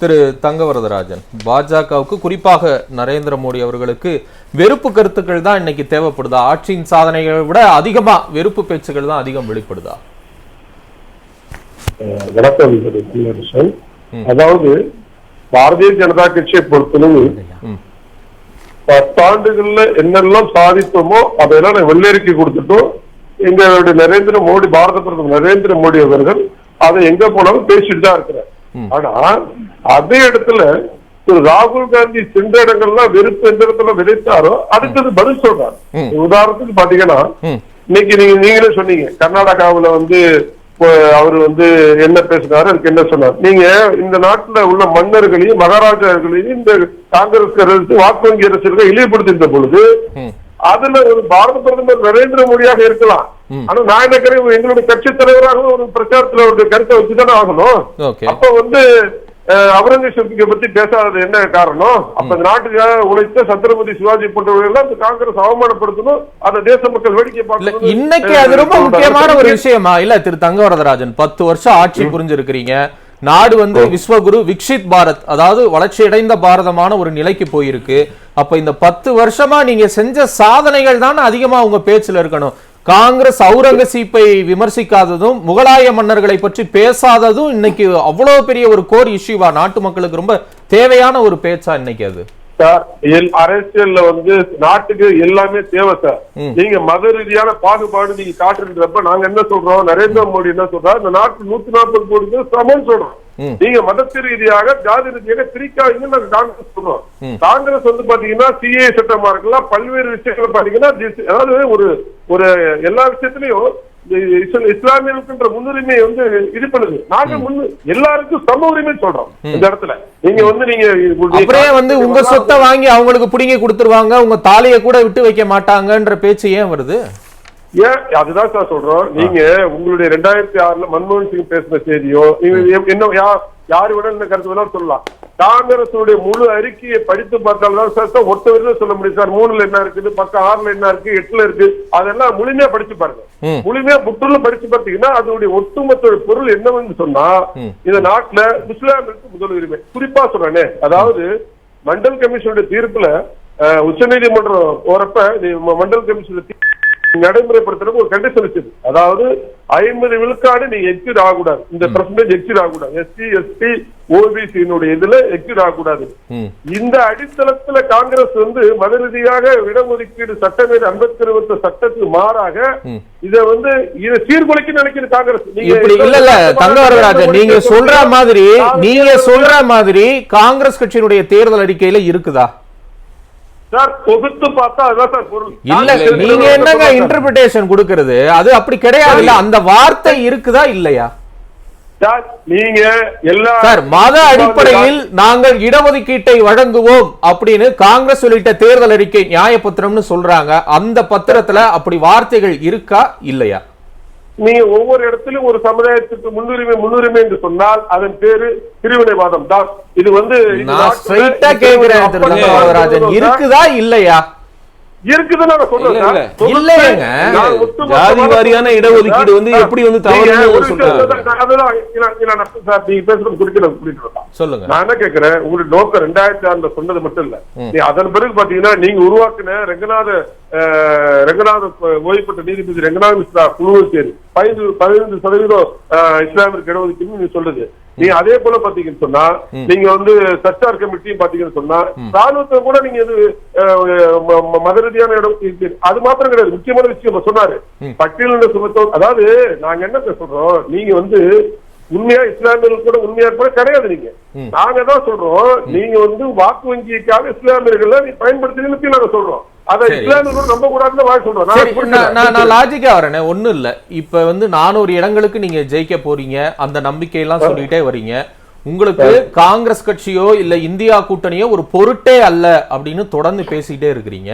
திரு தங்கவரதராஜன். பாஜகவுக்கு குறிப்பாக நரேந்திர மோடி அவர்களுக்கு வெறுப்பு கருத்துக்கள் தான் இன்னைக்கு தேவைப்படுதா? ஆட்சியின் சாதனைகளை விட அதிகமா வெறுப்பு பேச்சுகள் தான் அதிகம் வெளிப்படுதா? வணக்கம். அதாவது பாரதிய ஜனதா கட்சியை பொறுத்தளவு. பத்தாண்டுகள்ல என்னெல்லாம் சாதித்தோமோ அதெல்லாம் நான் வெள்ளரிக்கை கொடுத்துட்டோம். எங்களுடைய நரேந்திர மோடி பாரத பிரதமர் நரேந்திர மோடி அவர்கள் அதை எங்க போனாலும் பேசிட்டு தான் இருக்கிறார். ஆனா அதே இடத்துல திரு ராகுல் காந்தி சென்ற இடங்கள்லாம் வெறுப்பு எந்த இடத்துல விதைத்தாரோ அதுக்கு பதில் சொல்றாரு. உதாரணத்துக்கு பாத்தீங்கன்னா இன்னைக்கு நீங்க நீங்களே சொன்னீங்க கர்நாடகாவுல வந்து அவர் வந்து என்ன பேசினாரு அதுக்கு என்ன சொன்னார். நீங்க இந்த நாட்டுல உள்ள மன்னர்களையும் மகாராஜாக்களையும் இந்த காங்கிரஸ் அரசு வாக்கு வங்கி அரசுகளை இழிவுபடுத்தின்ற பொழுது அதுல ஒரு பாரத பிரதமர் நரேந்திர மோடியாக இருக்கலாம். ஆனா நான் என்ன எங்களுடைய கட்சி தலைவராக ஒரு பிரச்சாரத்துல ஒரு கருத்தை வச்சுதானே ஆகணும். அப்ப வந்து அஹ், அவுரங்கசீப்பை பத்தி பேசாதது என்ன காரணம்? அப்ப நாட்டுக்காக உழைத்த சத்ரபதி சிவாஜி போன்றவர்கள் காங்கிரஸ் அவமானப்படுத்தணும் அந்த தேச மக்கள் வேடிக்கை பார்க்கணும் இன்னைக்கு அது ரொம்ப முக்கியமான ஒரு விஷயமா? இல்ல திரு தங்கவரதராஜன் பத்து வருஷம் ஆட்சி புரிஞ்சிருக்கிறீங்க. நாடு வந்து விஸ்வகுரு விக்ஷித் பாரத் அதாவது வளர்ச்சியடைந்த பாரதமான ஒரு நிலைக்கு போயிருக்கு. அப்ப இந்த பத்து வருஷமா நீங்க செஞ்ச சாதனைகள் தான் அதிகமா உங்க பேச்சுல இருக்கணும். காங்கிரஸ் அவுரங்கசீப்பை விமர்சிக்காததும் முகலாய மன்னர்களை பற்றி பேசாததும் இன்னைக்கு அவ்வளவு பெரிய ஒரு கோர் இஷ்யூவா நாட்டு மக்களுக்கு ரொம்ப தேவையான ஒரு பேச்சா இன்னைக்கு அது? சார் அரசியல்ல வந்து நாட்டுக்கு எல்லாமே தேவை சார். நீங்க மத ரீதியான பாகுபாடு நீங்க காட்டுறப்ப நாங்க என்ன சொல்றோம் நரேந்திர மோடி என்ன சொல்றாரு இந்த நாட்டு நூத்தி நாற்பது கோடி சமம் சொல்றோம். நீங்க மதத்து ரீதியாக ஜாதி ரீதியாக பிரிக்காதீங்கன்னு நாங்க காங்கிரஸ் சொல்றோம். காங்கிரஸ் வந்து பாத்தீங்கன்னா சிஏ சட்டமா இருக்கலாம் பல்வேறு விஷயங்களை பாத்தீங்கன்னா அதாவது ஒரு ஒரு எல்லா விஷயத்திலையும் இஸ்லாமியர்களுக்குன்ற முன்னுரிமை வந்து இது பண்ணுது நாங்க முன்னு எல்லாருக்கும் சம உரிமை சொல்றோம் இந்த இடத்துல. நீங்க வந்து நீங்க அப்படியே வந்து உங்க சொத்தை வாங்கி அவங்களுக்கு பிடிங்கி கொடுத்துருவாங்க. உங்க தாலியை கூட விட்டு வைக்க மாட்டாங்கன்ற பேச்சு ஏன் வருது? ஏன் அதுதான் சார் சொல்றோம். நீங்க உங்களுடைய ரெண்டாயிரத்தி ஆறுல மன்மோகன் சிங் பேசின செய்தியோ என்ன யா- யாரு வேணா இந்த கருத்து வேணா சொல்லலாம். காங்கிரசுடைய முழு அறிக்கையை படித்து பார்த்தால்தான் சார் ஒத்த வரைக்கும் சொல்ல முடியும் சார் மூணுல என்ன இருக்குது பக்கம் ஆறுல என்ன இருக்கு எட்டுல இருக்கு அதெல்லாம் முழுமையா படிச்சு பாருங்க. முழுமையா புற்றுல படிச்சு பார்த்தீங்கன்னா அதனுடைய ஒட்டுமொத்த பொருள் என்னவென்று சொன்னா. இந்த நாட்டுல முஸ்லாமிற்கு முதல் உரிமை. குறிப்பா சொல்றேனே அதாவது மண்டல் கமிஷனுடைய தீர்ப்புல உச்ச நீதிமன்றம் போறப்ப மண்டல் கமிஷன் தீர்ப்பு நடைமுறைப்படுத்துறதுக்கு ஒரு கண்டிஷன் வச்சது அதாவது ஐம்பது விழுக்காடு நீங்க எக்ஸிட் ஆகக்கூடாது. இந்த பர்சன்டேஜ் எக்ஸிட் ஆகக்கூடாது. எஸ்சி எஸ்டி ஓபிசியினுடைய இதுல எக்ஸிட் ஆகக்கூடாது. இந்த அடித்தளத்துல காங்கிரஸ் வந்து மத ரீதியாக இடஒதுக்கீடு சட்டமேதை அம்பேத்கர் வகுத்த சட்டத்துக்கு மாறாக. இத வந்து இதை சீர்குலைக்க நினைக்கிற காங்கிரஸ். இல்ல இல்ல தங்கவரராஜன் நீங்க சொல்ற மாதிரி நீங்க சொல்ற மாதிரி காங்கிரஸ் கட்சியினுடைய தேர்தல் அறிக்கையில இருக்குதா? சார் தொகுத்து பார்த்தா அதுதான் சார் பொருள். இல்ல நீங்க என்னங்க இன்டர்பிரிட்டேஷன் கொடுக்கிறது? அது அப்படி கிடையாது. இல்ல அந்த வார்த்தை இருக்குதா இல்லையா? சார் நீங்க எல்லா சார் மத அடிப்படையில் நாங்கள் இடஒதுக்கீட்டை வழங்குவோம் அப்படின்னு காங்கிரஸ் உள்ளிட்ட தேர்தல் அறிக்கை நியாயபத்திரம்னு சொல்றாங்க. அந்த பத்திரத்துல அப்படி வார்த்தைகள் இருக்கா இல்லையா? நீங்க ஒவ்வொரு இடத்திலும் ஒரு சமுதாயத்துக்கு முன்னுரிமை முன்னுரிமை என்று சொன்னால் அதன் பேரு பிரிவினைவாதம் தான். இது வந்து இருக்குதா இல்லையா? ஜாதி வாரியான இடஒதுக்கீடு வந்து சார், எப்படி வந்து தவறுன்னு சொல்றாங்க? சார். சொல்லுங்க. நான் என்ன கேக்குறேன் உங்களுடைய நோக்கம் ரெண்டாயிரத்தி ஆறுல சொன்னது மட்டும் இல்ல. நீ அதன் பிறகு பாத்தீங்கன்னா நீங்க உருவாக்குன ரங்கநாத ரங்கநாத ஓய்வு பெற்ற நீதிபதி ரங்கநாத மிஸ்ரா குழுவை சேர்ந்து பதினைந்து பதினைந்து சதவீதம் இஸ்லாமிற்கு இடஒதுக்கீடு நீங்க சொல்லுது நீங்க அதே போல பாத்தீங்கன்னு சொன்னா நீங்க வந்து சர்ச்சார் கமிட்டியும் பாத்தீங்கன்னு சொன்னா ராணுவத்தை கூட நீங்க இது மத ரீதியான இடம். அது மாத்திரம் கிடையாது. முக்கியமான விஷயம் சொன்னாரு. பட்டியலின சுமத்தம் அதாவது நாங்க என்ன சொல்றோம் நீங்க வந்து உண்மையா இஸ்லாமியர்கள் கூட உண்மையா இருப்பா கிடையாது நீங்க. நாங்க தான் சொல்றோம் நீங்க வந்து வாக்கு வங்கிக்காக இஸ்லாமியர்களை நீ பயன்படுத்துறீங்கன்னு நாங்க சொல்றோம். இல்ல. இப்ப வந்து நானூறு இடங்களுக்கு நீங்க ஜெயிக்க போறீங்க. அந்த நம்பிக்கையெல்லாம் சொல்லிட்டே வரீங்க. உங்களுக்கு காங்கிரஸ் கட்சியோ இல்ல இந்தியா கூட்டணியோ ஒரு பொருட்டே அல்ல அப்படின்னு தொடர்ந்து பேசிட்டே இருக்கிறீங்க.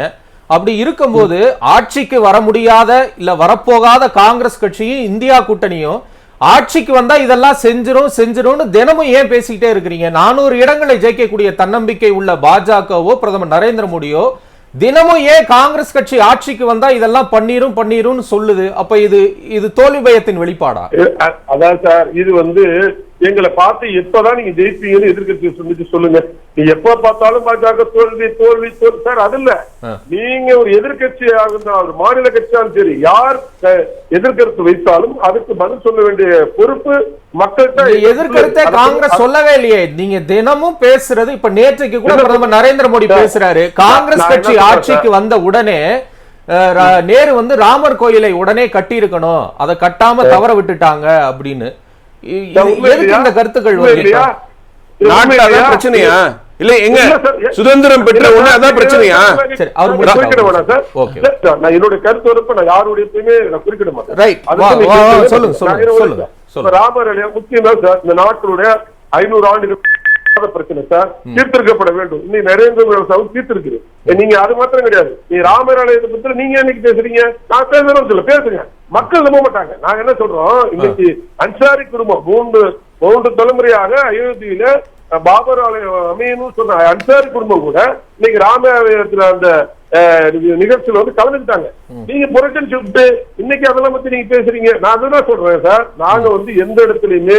அப்படி இருக்கும்போது ஆட்சிக்கு வர முடியாத இல்ல வரப்போகாத காங்கிரஸ் கட்சியும் இந்தியா கூட்டணியும் ஆட்சிக்கு வந்தா இதெல்லாம் செஞ்சிரும் செஞ்சிரும்னு தினமும் ஏன் பேசிக்கிட்டே இருக்கிறீங்க? நானூறு இடங்களை ஜெயிக்கக்கூடிய தன்னம்பிக்கை உள்ள பாஜகவோ பிரதமர் நரேந்திர மோடியோ தினமும் ஏன் காங்கிரஸ் கட்சி ஆட்சிக்கு வந்தா இதெல்லாம் பண்ணிரும் பண்ணிரும்னு சொல்லுது? அப்ப இது இது தோல்வி பயத்தின் வெளிப்பாடா? அதான் சார். இது வந்து எங்களை பார்த்து எப்பதான் நீங்க ஜெயிப்பீங்கன்னு எதிர்கட்சி சொல்லுங்க. நீ எப்ப பார்த்தாலும் பாஜக தோல்வி தோல்வி தோல்வி. சார் அது இல்ல. நீங்க ஒரு எதிர்கட்சியாக இருந்தா ஒரு மாநில கட்சியாலும் சரி யார் எதிர்கருத்து வைத்தாலும் அதுக்கு பதில் சொல்ல வேண்டிய பொறுப்பு மக்கள்கிட்ட எதிர்கருத்தை காங்கிரஸ் சொல்லவே இல்லையே. நீங்க தினமும் பேசுறது இப்ப நேற்றைக்கு கூட பிரதமர் நரேந்திர மோடி பேசுறாரு. காங்கிரஸ் கட்சி ஆட்சிக்கு வந்த உடனே நேரு வந்து ராமர் கோயிலை உடனே கட்டி இருக்கணும் அதை கட்டாம தவற விட்டுட்டாங்க அப்படின்னு? இந்த கருத்துக்கள் நாட்டுல பிரச்சனையா? இல்ல எங்க? சுதந்திரம் பெற்ற உடனே அதான் பிரச்சனையா? சரி, அவர் நான் முடிச்சிட்டாரு. குறிப்பிட வேணாம் சார். ஓகே. இல்ல சார், நான் என்னுடைய கருத்து வரப்ப நான் யாருடையதுமே நான் குறிப்பிட மாட்டேன். சொல்லுங்க, நான் சொல்லுங்க, சொல்லுங்க, ராமர் முக்கியம் சார் இந்த நாட்டினுடைய ஐநூறு ஆண்டுகள் பிரச்சனை சார். தீர்த்திருக்கப்பட வேண்டும். இன்னைக்கு நரேந்திர மோடி சார் தீர்த்திருக்கு நீங்க அது மாத்திரம் கிடையாது. நீ ராமர் ஆலயத்தை பத்தி நீங்க என்னைக்கு பேசுறீங்க? நான் பேசுறேன் சொல்ல பேசுங்க. மக்கள் நம்ப மாட்டாங்க. நாங்க என்ன சொல்றோம்? இன்னைக்கு அன்சாரி குடும்பம் மூன்று மூன்று தலைமுறையாக அயோத்தியில பாபர் ஆலயம் அமையணும்னு சொன்ன அன்சாரி குடும்பம் கூட இன்னைக்கு ராம ஆலயத்துல அந்த நிகழ்ச்சியில வந்து கலந்துக்கிட்டாங்க. நீங்க புரட்சன் சொல்லிட்டு இன்னைக்கு அதெல்லாம் பத்தி நீங்க பேசுறீங்க. நான் அதுதான் சொல்றேன் சார். நாங்க வந்து எந்த இடத்துலயுமே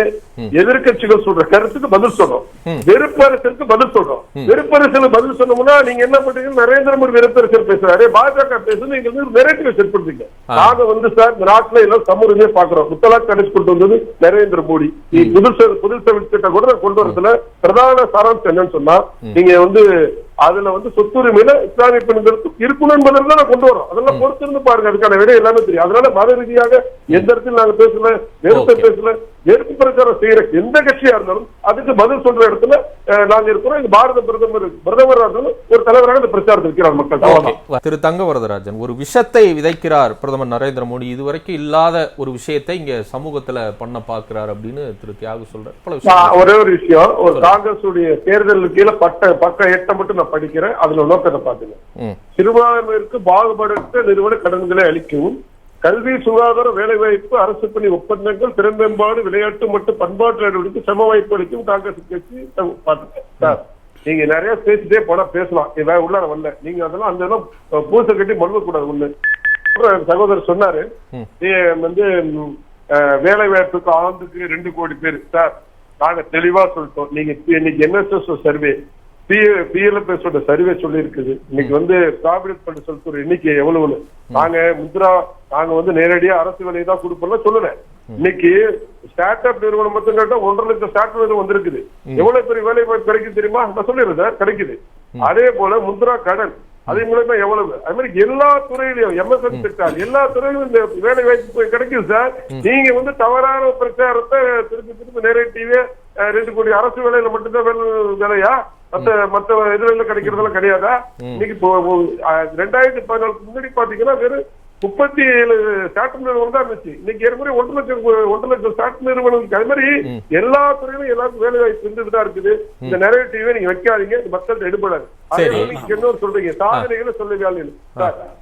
எதிர்க்கட்சிகள் சொல்ற கருத்துக்கு பதில் சொல்றோம் வெறுப்பரசலுக்கு பதில் சொல்றோம் வெறுப்பரசலுக்கு பதில் சொன்னோம்னா நீங்க என்ன பண்றீங்க நரேந்திர மோடி வெறுப்பரசல் பேசுறாரு. பாஜக பேசுறது நீங்க வந்து நெரேட்டிவ் செட் பண்றீங்க நாங்க வந்து சார் நாட்டுல எல்லாம் சமூகமே பாக்குறோம். முத்தலாக் கடைசி கொண்டு வந்தது நரேந்திர மோடி. புதுசு புதுசு திட்டம் கூட கொண்டு வரதுல பிரதான சாராம்சம் என்னன்னு சொன்னா நீங்க வந்து அதுல வந்து சொத்துரிமையில இஸ்லாமிய பெண்களுக்கு இருக்கணும் என்பதில் தான் நான் கொண்டு வரோம். அதெல்லாம் பொறுத்திருந்து பாருங்க அதுக்கான விட எல்லாமே தெரியும். அதனால மத ரீதியாக எந்த இடத்துல நாங்க பேசல Okay. பேசல வெறுப்பு பிரச்சாரம் செய்யற எந்த கட்சியா இருந்தாலும் அதுக்கு பதில் சொல்ற இடத்துல நாங்க இருக்கிறோம். இது பாரத பிரதமர் பிரதமரா இருந்தாலும் ஒரு தலைவராக இந்த பிரச்சாரத்தை இருக்கிறார் மக்கள். திரு தங்கவரதராஜன் ஒரு விஷத்தை விதைக்கிறார் பிரதமர் நரேந்திர மோடி. இதுவரைக்கும் இல்லாத ஒரு விஷயத்தை இங்க சமூகத்துல பண்ண பாக்குறார் அப்படின்னு திரு தியாகு சொல்றார். ஒரே ஒரு விஷயம் ஒரு காங்கிரஸ் தேர்தலுக்கு கீழே பட்ட பக்க எட்டை மட்டும் நான் படிக்கிறேன் அதுல நோக்கத்தை பாத்துங்க சிறுபான்மையிற்கு பாகுபடுத்த நிறுவன கடன்களை அளிக்கவும் கல்வி சுகாதார வேலைவாய்ப்பு அரசு பணி ஒப்பந்தங்கள் திறன்மேம்பாடு விளையாட்டு மற்றும் பண்பாட்டு நடவடிக்கை சம வாய்ப்பு அளிக்கும் காங்கிரஸ் கட்சி பாத்துங்க நீங்க நிறைய பேசிட்டே போனா பேசலாம். இவன் உள்ளார வரல. நீங்க அதெல்லாம் அந்த இதெல்லாம் பூசை கட்டி மழுவ கூடாது ஒண்ணு சகோதரர் சொன்னாரு வந்து வேலை வாய்ப்புக்கு ஆண்டுக்கு ரெண்டு கோடி பேர். சார் நாங்க தெளிவா சொல்லிட்டோம். நீங்க இன்னைக்கு என்எஸ்எஸ் சர்வே. பிஎல்எஃப்எஸ் ஓட சர்வே சொல்லி இருக்குது இன்னைக்கு வந்து ப்ராவிடன்ட் ஃபண்ட் சொல்லிட்டு ஒரு எண்ணிக்கை எவ்வளவுன்னு. நாங்க முத்ரா நாங்க வந்து நேரடியா அரசு வேலையை தான் கொடுப்போம்ல சொல்லல இன்னைக்கு ஸ்டார்ட் அப் நிறுவனம் மட்டும் கேட்டா ஒன்றரை லட்சம் ஸ்டார்ட் நிறுவனம் வந்திருக்குது. எவ்வளவு பெரிய வேலை வாய்ப்பு கிடைக்கும் தெரியுமா? நான் சொல்லிடுறேன் சார் கிடைக்குது. அதே போல முத்ரா கடன் அதே மூலமா எவ்வளவு? அது மாதிரி எல்லா துறையிலையும் எம்எஸ்என் செக்டார் எல்லா துறையிலும் இந்த வேலை வாய்ப்பு கிடைக்குது சார். நீங்க வந்து தவறான பிரச்சாரத்தை திருப்பி திருப்பி டிவி ரெண்டு கோடி அரசு வேலையில மட்டும்தான் வேலை வேலையா? மத்த மத்த இதுல கிடைக்கிறதெல்லாம் கிடையாதா? இன்னைக்கு ரெண்டாயிரத்தி பதினாலுக்கு முன்னாடி பாத்தீங்கன்னா வெறும் முப்பத்தி ஏழு ஸ்டார்ட் நிறுவனம் தான் இருந்துச்சு. இன்னைக்கு ஏற்கனவே ஒன்றரை லட்சம் ஒன்றரை லட்சம் ஸ்டார்ட் நிறுவனம் அது மாதிரி எல்லா துறையிலும் எல்லாருக்கும் வேலை வாய்ப்பு இருந்துட்டு தான் இருக்குது. இந்த நிறைய டிவி நீங்க வைக்காதீங்க இது மக்கள்கிட்ட எடுபடாது. இன்னொரு சொல்றீங்க சாதனைகளை சொல்லவே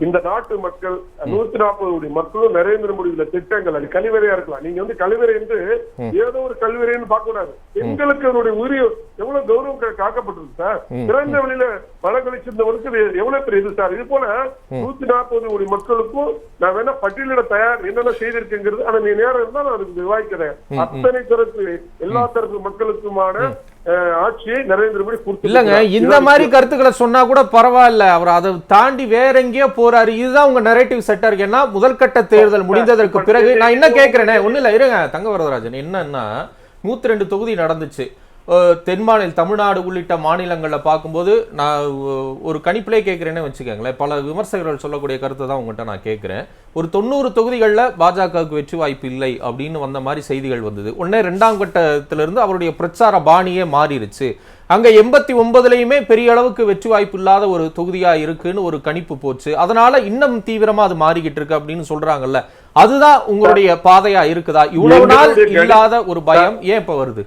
இந்த நாட்டு மக்கள் நூத்தி நாற்பது கோடி மக்களும் நரேந்திர மோடியில திட்டங்கள் அது கழிவறையா இருக்கலாம். நீங்க வந்து கழிவறை என்று ஏதோ ஒரு கழிவறைன்னு பார்க்க கூடாது பெண்களுக்கு அவருடைய உரிய எவ்வளவு கௌரவம் காக்கப்பட்டிருக்கு சார். திறந்த வெளியில பல கழிச்சிருந்தவருக்கு எவ்வளவு பெரிய இது சார். இது போல நூத்தி நாற்பது கோடி மக்களுக்கும் நான் வேணா பட்டியலிட தயார். என்னென்ன செய்திருக்கேங்கிறது ஆனா நீ நேரம் இருந்தா நான் அதுக்கு விவாதிக்கிறேன் அத்தனை தரப்பு எல்லா தரப்பு மக்களுக்குமான ஆட்சியை நரேந்திர மோடி இல்லங்க இந்த மாதிரி கருத்துக்களை சொன்னா கூட பரவாயில்ல. அவர் அதை தாண்டி வேற எங்கேயோ போறாரு. இதுதான் உங்க நரேட்டிவ் செட்டா இருக்கு. ஏன்னா முதல் கட்ட தேர்தல் முடிந்ததற்கு பிறகு நான் என்ன கேட்கிறேனே ஒண்ணு இல்ல இருங்க தங்கவரதராஜன் என்னன்னா நூத்தி ரெண்டு தொகுதி நடந்துச்சு. தென் மாநில தமிழ்நாடு உள்ளிட்ட மாநிலங்கள்ல பார்க்கும்போது நான் ஒரு கணிப்பிலே கேட்கிறேன்னு வச்சுக்கோங்களேன். பல விமர்சகர்கள் சொல்லக்கூடிய கருத்தை தான் உங்கள்கிட்ட நான் கேட்கிறேன். ஒரு தொண்ணூறு தொகுதிகளில் பாஜகவுக்கு வெற்றி வாய்ப்பு இல்லை அப்படின்னு வந்த மாதிரி செய்திகள் வந்தது. உடனே ரெண்டாம் கட்டத்திலிருந்து அவருடைய பிரச்சார பாணியே மாறிடுச்சு அங்க எண்பத்தி ஒன்பதுலயுமே பெரிய அளவுக்கு வெற்றி வாய்ப்பு இல்லாத ஒரு தொகுதியா இருக்குன்னு ஒரு கணிப்பு போச்சு. அதனால இன்னும் தீவிரமா அது மாறிக்கிட்டு இருக்கு அப்படின்னு சொல்றாங்கல்ல. அதுதான் உங்களுடைய பாதையா இருக்குதா? இவ்வளவு நாள் இல்லாத ஒரு பயம் ஏன் இப்ப வருது?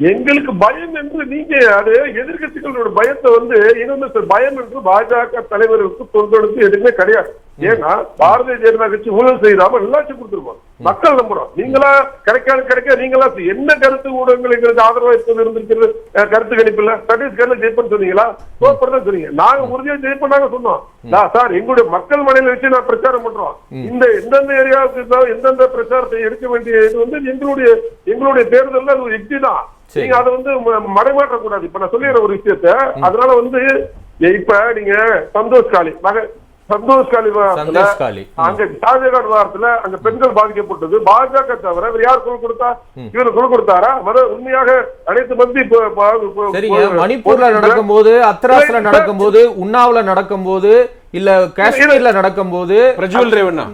எங்களுக்கு பயம் என்று நீங்க அது எதிர்கட்சிகளோட பயத்தை வந்து இன்னொன்னு சார் பயம் என்று பாஜக தலைவருக்கு தொண்டெடுத்து எதுவுமே கிடையாது. ஏன்னா பாரதிய ஜனதா கட்சி ஊழல் செய்யாம நல்லாட்சி கொடுத்துருக்கோம் மக்கள் நம்புறோம். நீங்களா கிடைக்காது கிடைக்க நீங்களா என்ன கருத்து ஊடகங்கள் எங்களுக்கு ஆதரவா இருப்பது இருந்திருக்கிறது? கருத்து கணிப்புல சட்டீஸ்கர்ல ஜெயிப்பன்னு சொன்னீங்களா? சோப்பர் சொன்னீங்க. நாங்க உறுதியா ஜெயிப்போம் நாங்க சொன்னோம். சார் எங்களுடைய மக்கள் மனையில வச்சு நான் பிரச்சாரம் பண்றோம். இந்த எந்தெந்த ஏரியாவுக்கு இருந்தாலும் எந்தெந்த பிரச்சாரத்தை எடுக்க வேண்டிய இது வந்து எங்களுடைய எங்களுடைய தேர்தல்ல அது ஒரு யுக்தி தான். நீங்க அதை வந்து ம- மடைமாற்ற கூடாது இப்ப நான் சொல்லிடுற ஒரு விஷயத்த. அதனால வந்து இப்ப நீங்க சந்தோஷ் காலி மக சந்தோஷ் காலி. ம். அங்க ஷாஜகான் வாரத்துல அங்க பெண்கள் பாதிக்கப்பட்டது. பாஜக தவிர வேற யார் குரல் கொடுத்தா? இவரு குரல் கொடுத்தாரா? உண்மையாக அனைத்து மந்தி மணிப்பூர்ல நடக்கும்போது அத்ராஸ்ல நடக்கும்போது உன்னாவ்ல நடக்கும்போது இல்ல காஷ்மீர்ல நடக்கும்போது பிரஜ்வல் ரேவண்ணா.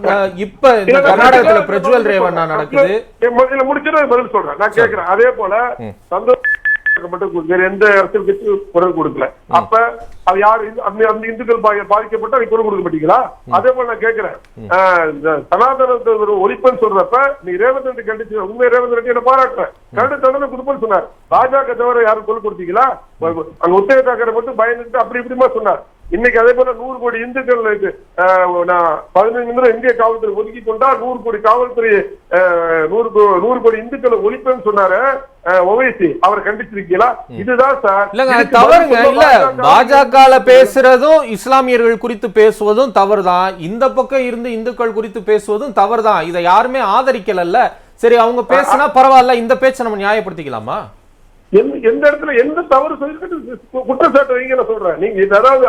இப்ப இந்த கர்நாடகத்துல பிரஜ்வல் ரேவண்ணா நடக்குது. முடிச்சுட்டு பதில் சொல்றேன். நான் கேக்குறேன். அதே போல சந்தோஷ் மட்டும் வேற எந்த அரசியல் கட்சி குரல் கொடுக்கல. அப்ப அது யாரு அந்த அந்த இந்துக்கள் பாதிக்கப்பட்டு அது குரல் கொடுக்க மாட்டீங்களா? அதே போல நான் இந்த சனாதனத்தை ஒரு ஒழிப்புன்னு சொல்றப்ப நீ ரேவந்த் ரெட்டி கண்டிச்சு உண்மை ரேவந்த் ரெட்டி என்ன பாராட்டுறேன். கண்டு தண்டனை கொடுப்பேன்னு சொன்னார். பாஜக தவிர யாரும் குரல் கொடுத்தீங்களா? அங்க உத்தர தாக்கரை மட்டும் பயந்துட்டு அப்படி இப்படிமா சொன்னார். இன்னைக்கு அதே போல நூறு கோடி இந்துக்கள் பதினைந்து நிமிடம் இந்திய காவல்துறை ஒதுக்கி கொண்டா நூறு கோடி காவல்துறை நூறு நூறு கோடி இந்துக்களை ஒழிப்பேன்னு சொன்னாரு ஓவைசி. அவரை கண்டிச்சிருக்கீங்களா? இதுதான் சார். இல்லங்க தவறுங்க. இல்ல பாஜக பேசுறதும் இஸ்லாமியர்கள் குறித்து பேசுவதும் தவறுதான். இந்த பக்கம் இருந்து இந்துக்கள் குறித்து பேசுவதும் தவறுதான். இதை யாருமே ஆதரிக்கலல்ல. சரி அவங்க பேசினா பரவாயில்ல. இந்த பேச்சை நம்ம நியாயப்படுத்திக்கலாமா? எந்த எந்த இடத்துல எந்த தவறு சொல்லிட்டு குற்றச்சாட்டு வைங்க சொல்றேன். நீங்க யாராவது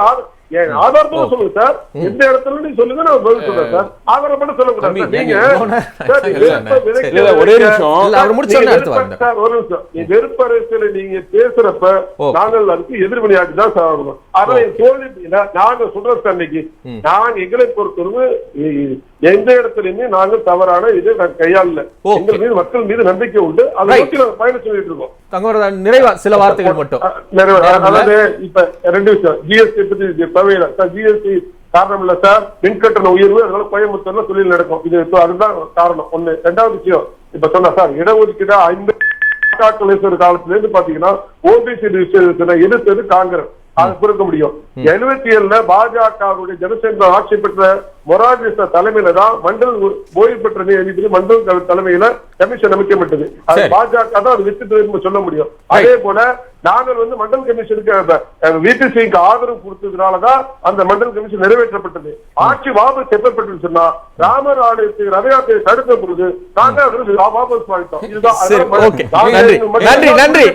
ஆதாரத்தோட சொல்லுங்க சார். எந்த இடத்துல நீங்க சொல்லுங்க நான் பதில் சொல்றேன் சார். ஆதாரம் மட்டும் சொல்லக்கூடாது. நீங்க ஒரே நிமிஷம். சார், ஒரு வெறுப்பரசியல நீங்க பேசுறப்ப. நாங்கள் அதுக்கு எதிர்மணியாட்டி தான் சார் ஆகணும். அதனால என் தோல்வி நான் நாங்க சொல்றோம் சார் இன்னைக்கு. நான் எங்களை பொறுத்தவரை எந்த இடத்துலயுமே நாங்கள் தவறான இதை நான் கையாளல. எங்கள் மீது மக்கள் மீது நம்பிக்கை உண்டு. அதை. நோக்கி பயணம் சொல்லிட்டு இருக்கோம். நிறைவா சில வார்த்தைகள் மட்டும். நிறைவு. அதாவது இப்ப ரெண்டு விஷயம் ஜிஎஸ்டி பத்தி இது தேவையில்லை சார் ஜிஎஸ்டி காரணம் இல்ல சார் மின்கட்டண உயர்வு அதனால கோயம்புத்தூர்ல தொழில் நடக்கும் இது அதுதான் காரணம் ஒண்ணு ரெண்டாவது விஷயம் இப்ப சொன்னா சார் இடஒதுக்கீடு ஐந்து காலத்துல காலத்துல இருந்து பாத்தீங்கன்னா ஓபிசி எதிர்த்தது காங்கிரஸ் அது கொடுக்க முடியும். எழுபத்தி ஏழுல பாஜகவுடைய ஜனசேனா ஆட்சி பெற்ற மொராஜி தலைமையில தான் மண்டல் ஓய்வு பெற்ற நீதிபதி மண்டல் தலைமையில கமிஷன் அமைக்கப்பட்டது அது. பாஜக தான் அது வித்துட்டு சொல்ல முடியும். அதே போல நாங்கள் வந்து மண்டல் கமிஷனுக்கு விபிசிக்கு ஆதரவு கொடுத்ததுனாலதான் அந்த மண்டல் கமிஷன் நிறைவேற்றப்பட்டது. ஆட்சி வாபஸ் எப்பப்பட்டது சொன்னா ராமர் ஆலயத்துக்கு ரத யாத்திரை தடுத்த பொழுது நாங்க அதில் வாபஸ் வாங்கிட்டோம். இதுதான் நன்றி. நன்றி, நன்றி.